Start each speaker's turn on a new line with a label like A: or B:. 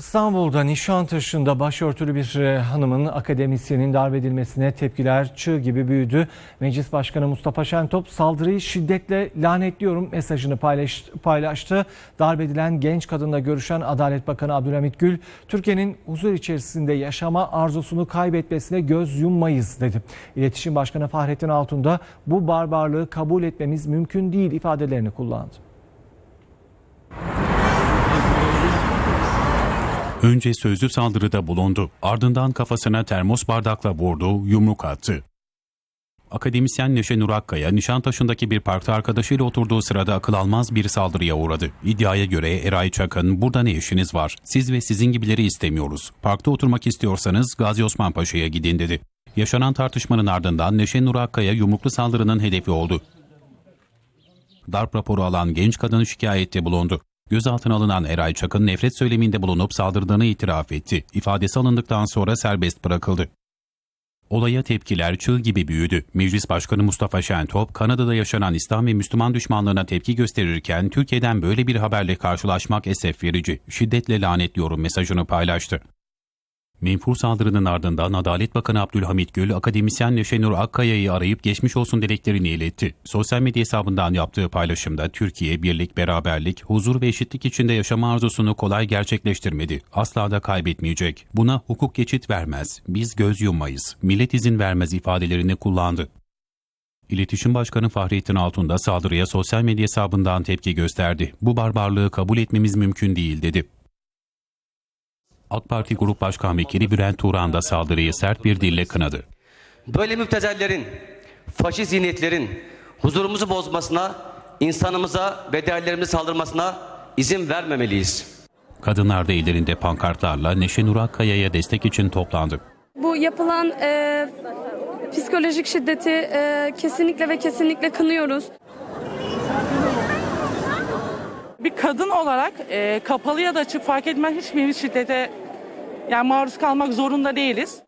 A: İstanbul'da Nişantaşı'nda başörtülü bir e, hanımın akademisyenin darp edilmesine tepkiler çığ gibi büyüdü. Meclis Başkanı Mustafa Şentop saldırıyı şiddetle lanetliyorum mesajını paylaş, paylaştı. Darp edilen genç kadınla görüşen Adalet Bakanı Abdülhamit Gül, Türkiye'nin huzur içerisinde yaşama arzusunu kaybetmesine göz yummayız dedi. İletişim Başkanı Fahrettin Altun da bu barbarlığı kabul etmemiz mümkün değil ifadelerini kullandı.
B: Önce sözlü saldırıda bulundu, ardından kafasına termos bardakla vurdu, yumruk attı. Akademisyen Neşe Nur Akkaya, Nişantaşı'ndaki bir parkta arkadaşıyla oturduğu sırada akıl almaz bir saldırıya uğradı. İddiaya göre Eray Çakın, burada ne işiniz var? Siz ve sizin gibileri istemiyoruz. Parkta oturmak istiyorsanız Gazi Osman Paşa'ya gidin dedi. Yaşanan tartışmanın ardından Neşe Nur Akkaya yumruklu saldırının hedefi oldu. Darp raporu alan genç kadın şikayette bulundu. Gözaltına alınan Eray Çakın nefret söyleminde bulunup saldırdığını itiraf etti. İfadesi alındıktan sonra serbest bırakıldı. Olaya tepkiler çığ gibi büyüdü. Meclis Başkanı Mustafa Şentop, Kanada'da yaşanan İslam ve Müslüman düşmanlığına tepki gösterirken Türkiye'den böyle bir haberle karşılaşmak esef verici, şiddetle lanetliyorum mesajını paylaştı. Menfur saldırının ardından Adalet Bakanı Abdülhamit Gül, akademisyen Neşenur Akkaya'yı arayıp geçmiş olsun dileklerini iletti. Sosyal medya hesabından yaptığı paylaşımda Türkiye birlik, beraberlik, huzur ve eşitlik içinde yaşama arzusunu kolay gerçekleştirmedi. Asla da kaybetmeyecek. Buna hukuk geçit vermez. Biz göz yummayız. Millet izin vermez ifadelerini kullandı. İletişim Başkanı Fahrettin Altun da saldırıya sosyal medya hesabından tepki gösterdi. Bu barbarlığı kabul etmemiz mümkün değil dedi. AK Parti Grup Başkan Vekili Bülent Turan da saldırıyı sert bir dille kınadı.
C: Böyle müptezellerin, faşist zihniyetlerin huzurumuzu bozmasına, insanımıza ve değerlerimize saldırmasına izin vermemeliyiz.
B: Kadınlar da ellerinde pankartlarla Neşe Nur Akkaya'ya destek için toplandı.
D: Bu yapılan e, psikolojik şiddeti e, kesinlikle ve kesinlikle kınıyoruz.
E: Bir kadın olarak e, kapalı ya da açık fark etmez hiçbir şiddete yani maruz kalmak zorunda değiliz.